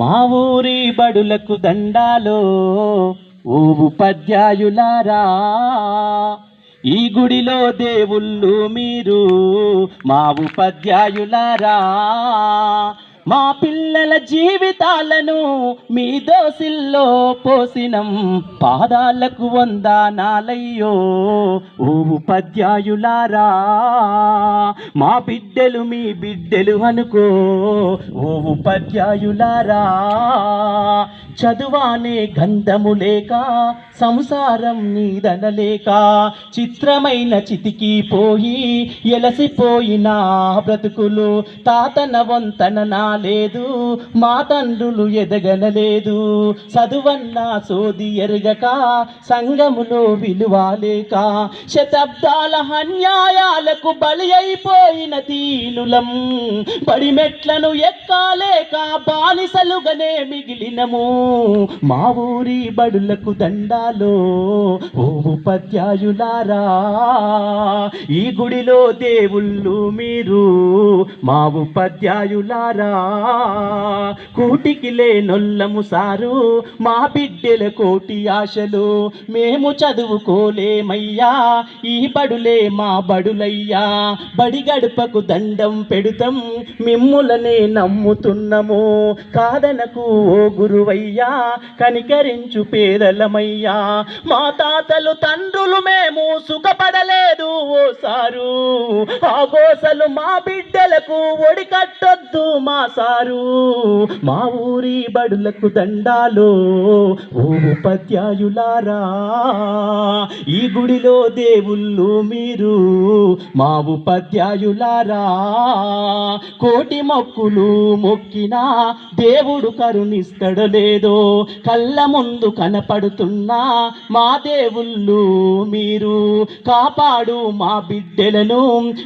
మా ఊరి బడులకు దండాలో ఓ ఉపాధ్యాయులారా ఈ గుడిలో దేవుళ్ళు మీరు మా ఉపాధ్యాయులారా. మా పిల్లల జీవితాలను మీ దోసిల్లో పోసినం పాదాలకు వందానాలయ్యో ఓ ఉపాధ్యాయులారా మా బిడ్డలు మీ బిడ్డలు అనుకో ఓ ఉపాధ్యాయులారా. చదువానే గంధము లేక సంసారం నీదనలేక చిత్రమైన చితికి పోయి ఎలసిపోయిన బ్రతుకులు తాతన వంతన నాలేదు మా తండ్రులు ఎదగనలేదు. చదువన్న సోది ఎరగక సంగములో విలువ లేక శతాబ్దాల అన్యాయాలకు బలి అయిపోయిన తీనులం బడిమెట్లను ఎక్కాలేక బానిసలుగానే మిగిలినము. మా ఊరి బడులకు దండాలో ఓ ఉపాధ్యాయులారా. ఈ గుడిలో దేవుళ్ళు మీరు మా ఉపాధ్యాయులారా. కూటికి లేనొల్లము సారు మా బిడ్డల కోటి ఆశలు మేము చదువుకోలేమయ్యా. ఈ బడులే మా బడులయ్యా. బడి గడపకు దండం పెడుతాం మిమ్ములనే నమ్ముతున్నాము. కాదనకు ఓ గురువయ్యా. కనికరించు పేదలమయ్యా. మా తాతలు తండ్రులు మేము సుఖపడలేదు ఓ సారు. ఆ గోసలు మా బిడ్డలకు ఒడి కట్టొద్దు మా సారు. మా ఊరి బడులకు దండాలో ఓ ఉపాధ్యాయులారా. ఈ గుడిలో దేవుళ్ళు మీరు మా ఉపాధ్యాయులారా. కోటి మొక్కులు మొక్కినా దేవుడు కరుణిస్తడలేదు. లేదో కళ్ళ ముందు కనపడుతున్నా మా దేవుళ్ళు మీరు. కాపాడు మా బిడ్డలను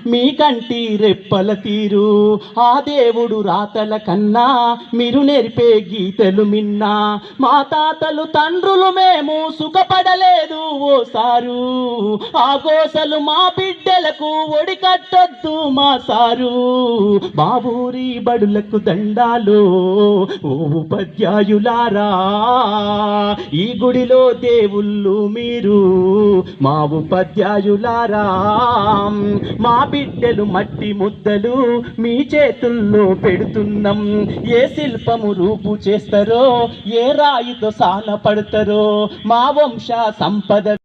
మీ కంటి రెప్పల తీరు. ఆ దేవుడు రాతల కన్నా మీరు నేర్పే గీతలు మిన్నా. మా తాతలు తండ్రులు మేము సుఖపడలేదు ఓ సారు. ఆ గోసలు మా బిడ్డలకు ఒడి కట్టద్దు మా సారు. మా ఊరి బడులకు దండాలు ఓ ఉపాధ్యాయులారా ఈ గుడిలో దేవుళ్ళు మీరు మా ఉపాధ్యాయులారా. మా బిడ్డలు మట్టి ముద్దలు మీ చేతుల్లో పెడుతున్నాం. ఏ శిల్పము రూపు చేస్తారో ఏ రాయితో సాన పడతారో మా వంశ సంపద